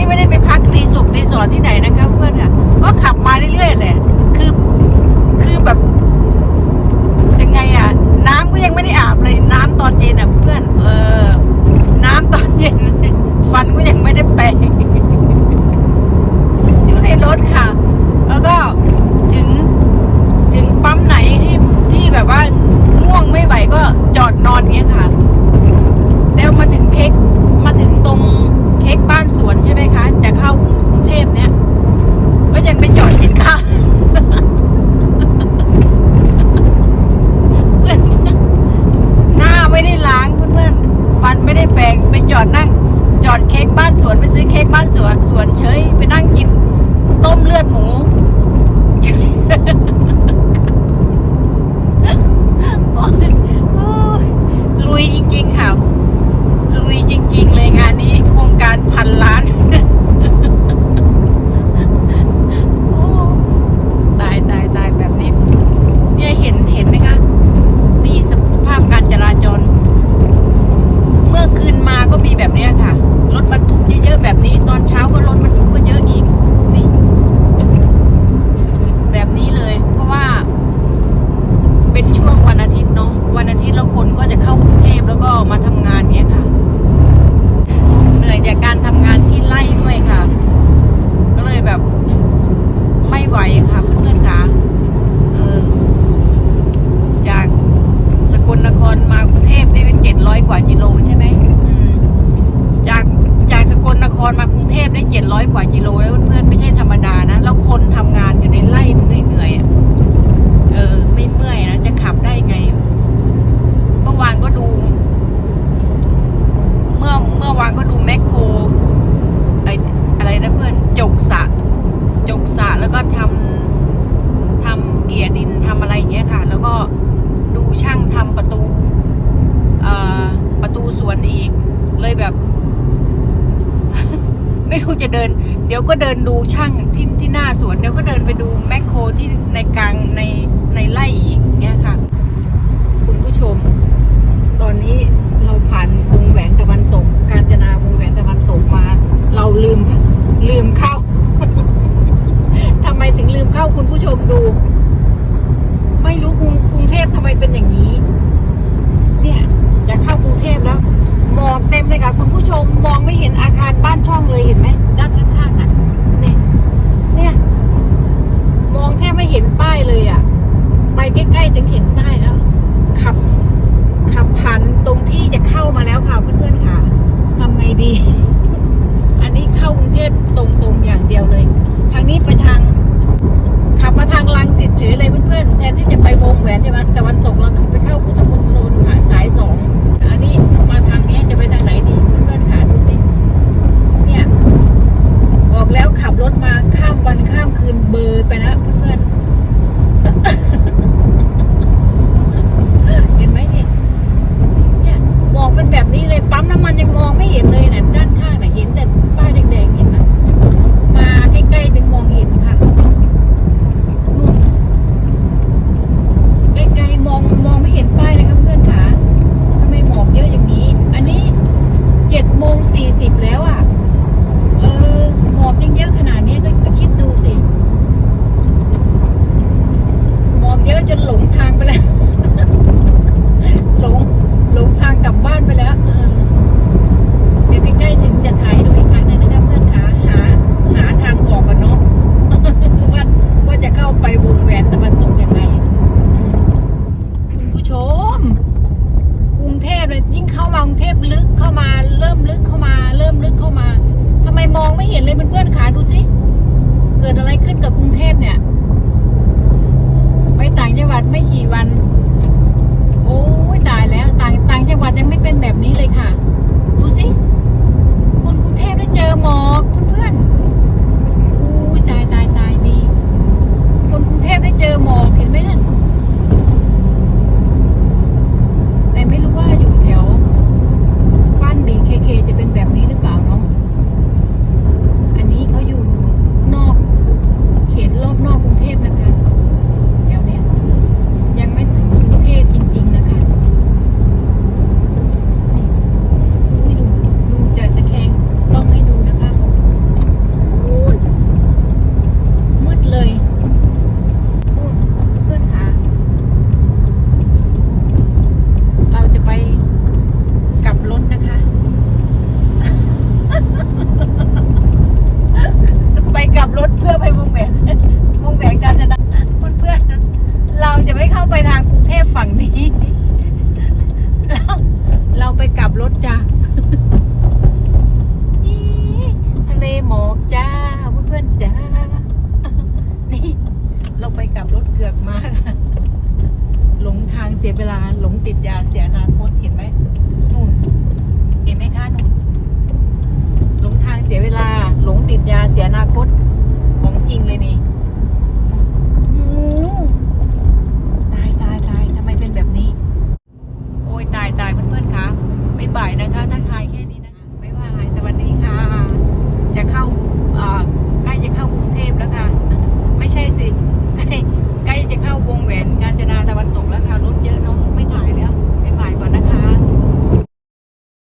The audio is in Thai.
นี่ไม่ได้ไปพักรีสุกรีสอร์ทที่ไหนนะคะเพื่อนค่ะก็ขับมาเรื่อยๆเลยคือคือแบบยังไงอะ น้ำก็ยังไม่ได้อาบเลยน้ำตอนเย็นอะเพื่อน เออ น้ำตอนเย็น จอดนั่ง จอดเค้กบ้านสวนไปซื้อเค้กบ้านสวนสวนเฉยไปนั่งกิน ต้มเลือดหมู จกสะจกสะแล้วก็ทำทำเกียร์ดินทำอะไรอย่างเงี้ยค่ะ แล้วก็ดูช่างทำประตูประตูสวนอีก เลยแบบ ไม่รู้จะเดิน เดี๋ยวก็เดินดูช่างที่ที่หน้าสวน เดี๋ยวก็เดินไปดูแมคโครที่ในกลางในในไร่อีกเงี้ยค่ะ คุณผู้ชม ตอนนี้เราผ่าน คุณผู้ชมมองไม่เห็นอาคารบ้านช่องเลยเห็นไหมด้านข้างๆอะเนี่ยเนี่ยมองแทบไม่เห็นป้ายเลยอะ ไปใกล้ๆถึงเห็นป้ายแล้ว ไม่กี่วัน โอ้ยตายแล้ว ต่างต่างจังหวัดยังไม่เป็นแบบนี้ มาก หลงทางเสียเวลา หลงติดยาเสียอนาคตเห็นไหมนู่น เห็นไหมคะนู่น หลงทางเสียเวลา หลงติด